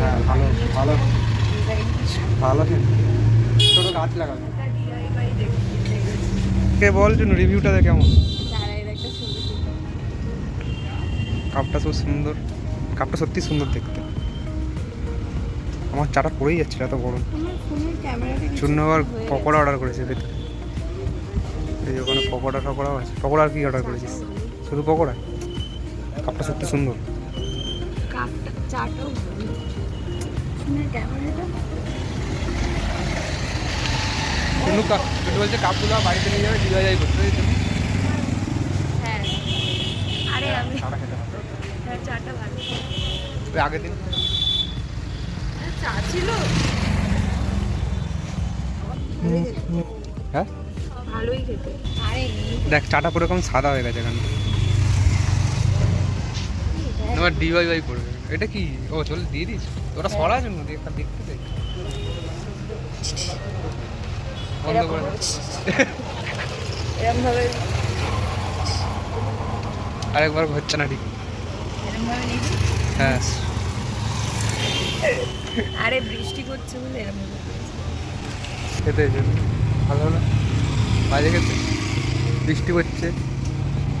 হ্যাঁ ভালো ভালো ভালো ছোটো গাছ লাগাবে কে বল জন্য রিভিউটা কেমন। কাপটা খুব সুন্দর। কাপটা সত্যি সুন্দর দেখতে। আমার চাটা পড়েই যাচ্ছিল, এত গরম। শূন্য আবার পকোড়া অর্ডার করেছে ওখানে পকোড়া টকোড়াও আছে। পকোড়া আর কি অর্ডার করেছিস? শুধু পকোড়া? কাপটা সত্যি সুন্দর। কাপটা চাটাও ফোনের শুনু কাপ একটু বলছে কাপগুলো বাড়িতে নিয়ে যাবে দিদা যাই করতে হ্যাঁ আরে আমি খেতে হ্যাঁ চাটা ভালো। ওই আগের দিন। চা ছিল। হ্যাঁ? ভালোই খেতে। দেখ চাটা পুরো সাদা হয়ে গেছে এখানে। তোমার ডিওয়াই ওয়াই করবে। এটা কি? ও চল দিয়ে দিস। ওটা সরা জন্য দিয়ে একটা দেখতে দে। বন্ধ করে আরেকবার হচ্ছে না ঠিক। হ্যাঁ। আরে বৃষ্টি করছে বলে এরকম খেতে এসে ভালো হলো। বাজে খেতে। বৃষ্টি হচ্ছে।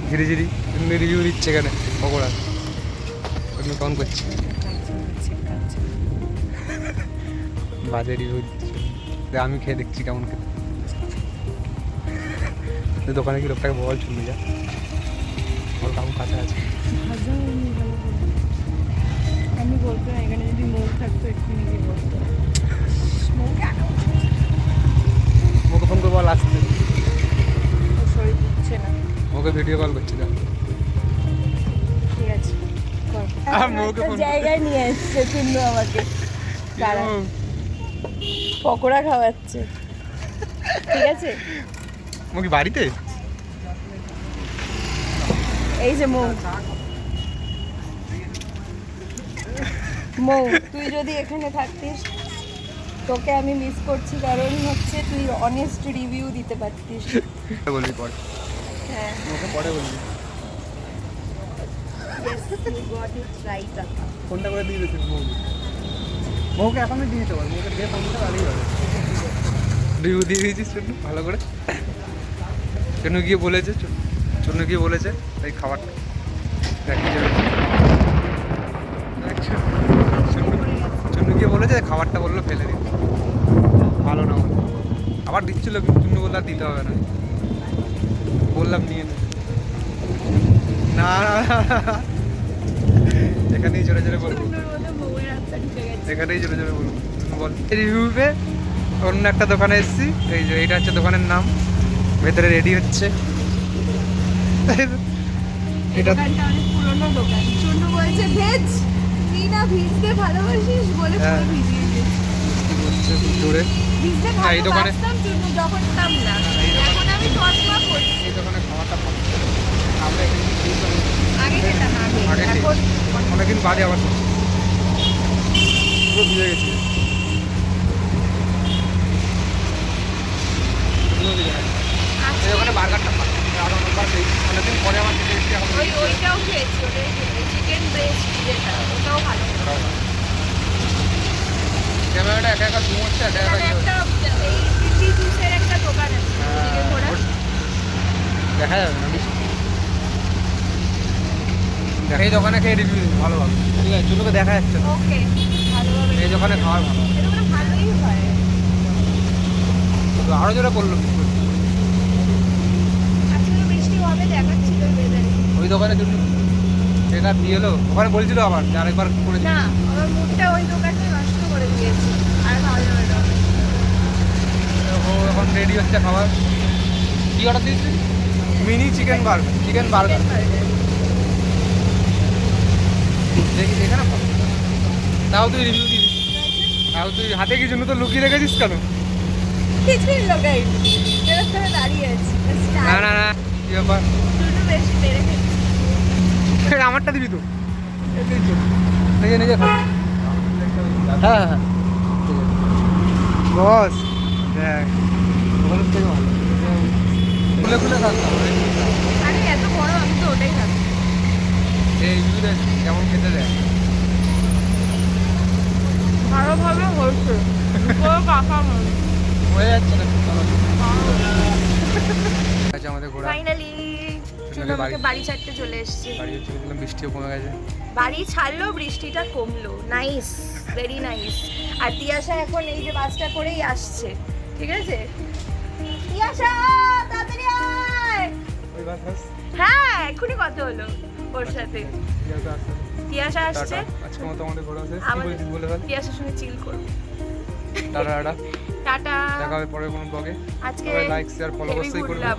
ঝিরি ঝিরি এমনি রিভিউ দিচ্ছে এখানে। পকোড়া। এমনি কেমন করছে বাজে রিভিউ দিচ্ছে আমি খেয়ে দেখছি কেমন খেতে। দোকানে কি লোকটাকে বল শুনবি যা ওর কাম কাছে আছে। আমি বলতো না এখানে যদি থাকতো একটু নিজে বলতো মুখ ওকে ফোন করে বল আসতে। শরীর দিচ্ছে না। ওকে ভিডিও কল করছি যা জায়গায় নিয়ে এসছে চিন্নু আমাকে। পকোড়া খাওয়াচ্ছে। ঠিক আছে? ও বাড়িতে এই যে মৌ। মৌ তুই যদি এখানে থাকতিস তোকে আমি মিস করছি কারণ হচ্ছে তুই অনেস্ট রিভিউ দিতে পারতিস। বলবি পরে। হ্যাঁ। পরে বলবি। ফোনটা করে দিয়ে দিচ্ছিস মৌকে। মৌকে এখনই দিয়ে দিতে পারব মৌকে দিয়ে ফোন পারলেই হবে রিভিউ দিয়ে দিয়েছিস চুন্নু ভালো করে। চুন্নু গিয়ে বলেছে চুন্নু গিয়ে বলেছে এই খাবারটা। দেখ যাবে। চুন্নু গিয়ে বলেছে খাবারটা বলল ফেলে দিতে ভালো না। আবার দিচ্ছিল কিন্তু চুন্নু বলল আর দিতে হবে না। বললাম নিয়ে নে না। এখানেই বল। রিভিউতে অন্য একটা দোকানে এসেছি। এই যে এইটা হচ্ছে দোকানের নাম। ভেতরে রেডি হচ্ছে। এটা দোকানটা অনেক পুরনো দোকান। চুন্নু বলছে ভেজ তুই না ভিজতে ভালোবাসিস বলে হ্যাঁ। পুরো ভিজিয়ে জোরে হ্যাঁ, এই দোকানে- যখন না। এখন আমি চশমা পরি। এই দোকানে খাওয়াটা ভালো আমরা এখানে আগে খেতাম আগে। আগে এখন অনেকদিন বাদে আবার ভিজে গেছে। বার্গারটা আরও অনেকবার অনেকদিন পরে আমার খেতে এসেছি এখন ওই ওইটাও খেয়েছি ওটাই চিকেন ব্রেস্ট যেটা ওটাও ভালো ক্যামেরাটা একা একা জুম হচ্ছে একা একা এখানে হচ্ছে। একটা এই পিপি জুসের একটা দোকান আছে দেখা যাবে না এই দোকানে খেয়ে রিভিউ ভালো ভালো ঠিক আছে চুলোকে দেখা যাচ্ছে। ওকে। এই দোকানে খাওয়ার ভালো। হয়। আরও জোরে করল ওই দোকানে যদি এটা দিয়ে এলো। ওখানে বলছিল আবার যে আরেকবার করে না আমার মুডটা ওই দোকানটা নষ্ট করে দিয়েছে। আর ভালো যাবে না। ও এখন রেডি হচ্ছে খাবার। কি অর্ডার দিয়েছিস mini chicken burger chicken burger দেখি এখানে তাও তুই রিভিউ দিবি। তাও তুই হাতে কি জন্য তো লুকিয়ে রেখেছিস কেন? কিছুই লোকাই এরকম দাঁড়িয়ে আছি। না না না কি ব্যাপার? বেশি মেরে ফেলছি। আমারটা দিবি তো। এটাই তো। নিজে নিজে খা। হ্যাঁ হ্যাঁ ঠিক বস দেখ। ওখানের থেকে ভালো। খুলে খুলে খাস আরে এত বড় আমি তো ওটাই এইগুলো দেখ কেমন খেতে দেয়? ভালোভাবে হয়েছে। হয়ে যাচ্ছে না ভালো আচ্ছা আমাদের ঘোরা ফাইনালি আমাকে বাড়ি- ছাড়তে চলে এসেছি। বাড়ি হচ্ছে দেখলাম বৃষ্টিও কমে গেছে। বাড়ি ছাড়লো বৃষ্টিটা কমলো। নাইস ভেরি নাইস আর তিয়াশা এখন এই যে বাসটা করেই আসছে। ঠিক আছে? তিয়াশা তাড়াতাড়ি আয়! হ্যাঁ এক্ষুনি কথা হলো ওর সাথে। তিয়াশা আসছে। আজকে মতো আমাদের ঘোরা শেষ। কি বলে ফেল পিয়াসার সঙ্গে চিল করব। Tata tata. দেখা হবে পরের কোনো ব্লগে আজকে লাইক শেয়ার ফলো অবশ্যই করবে। ঘুরলাম।